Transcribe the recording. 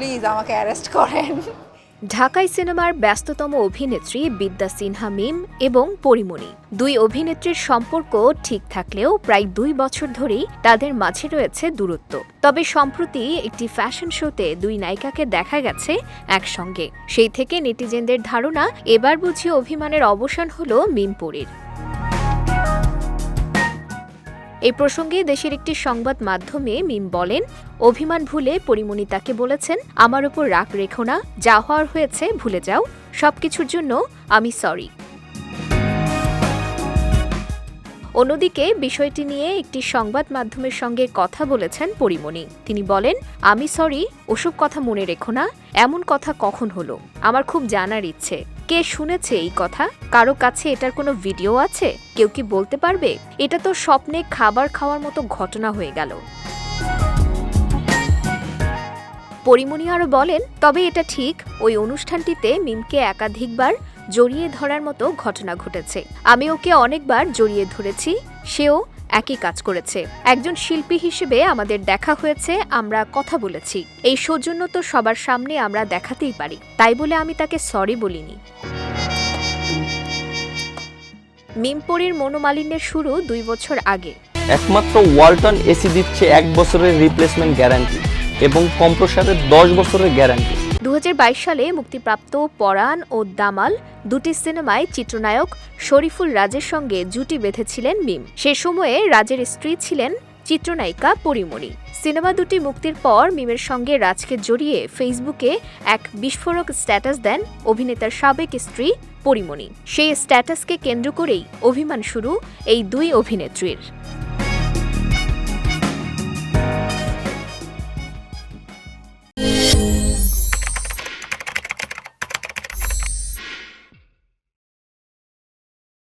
Please আমাকে arrest করেন। ঢাকাই সিনেমার ব্যস্ততম অভিনেত্রী বিদ্যা সিনহা মিম এবং পরিমণি। দুই অভিনেত্রীর সম্পর্ক ঠিক থাকলেও প্রায় দুই বছর ধরেই তাদের মাঝে রয়েছে দূরত্ব। তবে সম্প্রতি একটি ফ্যাশন শোতে দুই নায়িকাকে দেখা গেছে একসঙ্গে। সেই থেকে নেটিজেনদের ধারণা, এবার বুঝি অভিমানের অবসান হল মিমপুরীর। এই প্রসঙ্গে দেশের একটি সংবাদ মাধ্যমে মিম বলেন, অভিমান ভুলে পরিমণি তাকে বলেছেন, আমার উপর রাগ রেখো না, যা হওয়ার হয়েছে ভুলে যাও, সবকিছুর জন্য আমি সরি অন্যদিকে বিষয়টি নিয়ে একটি সংবাদ মাধ্যমের সঙ্গে কথা বলেছেন পরিমণি। তিনি বলেন, আমি সরি ওসব কথা মনে রেখো না, এমন কথা কখন হলো? আমার খুব জানার ইচ্ছে। কে শুনেছে এই কথা? কারও কাছে এটার কোনো ভিডিও আছে? কেউ কি বলতে পারবে? এটা তো স্বপ্নে খাবার খাওয়ার মতো ঘটনা হয়ে গেল। পরিমণি আরও বলেন, তবে এটা ঠিক, ওই অনুষ্ঠানটিতে মিমকে একাধিকবার জড়িয়ে ধরার মতো ঘটনা ঘটেছে। আমি ওকে অনেকবার জড়িয়ে ধরেছি, সেও একই কাজ করেছে। একজন শিল্পী হিসেবে আমাদের দেখা হয়েছে, আমরা কথা বলেছি। এই সৌজন্য তো সবার সামনে আমরা দেখাতেই পারি। তাই বলে আমি তাকে সরি বলিনি। মিমপরির মনোমালিন্যের শুরু দুই বছর আগে। একমাত্র ওয়ালটন এসি দিচ্ছে এক বছরের রিপ্লেসমেন্ট গ্যারান্টি এবং কম্প্রসারের দশ বছরের গ্যারান্টি। দু হাজার বাইশ সালে মুক্তিপ্রাপ্ত পরাণ ও দামাল দুটি সিনেমায় চিত্রনায়ক শরীফুল রাজের সঙ্গে জুটি বেঁধেছিলেন মিম। সে সময়ে রাজের স্ত্রী ছিলেন চিত্রনায়িকা পরিমণি। সিনেমা দুটি মুক্তির পর মিমের সঙ্গে রাজকে জড়িয়ে ফেসবুকে এক বিস্ফোরক স্ট্যাটাস দেন অভিনেতার সাবেক স্ত্রী পরিমণি। সেই স্ট্যাটাসকে কেন্দ্র করেই অভিমান শুরু এই দুই অভিনেত্রীর।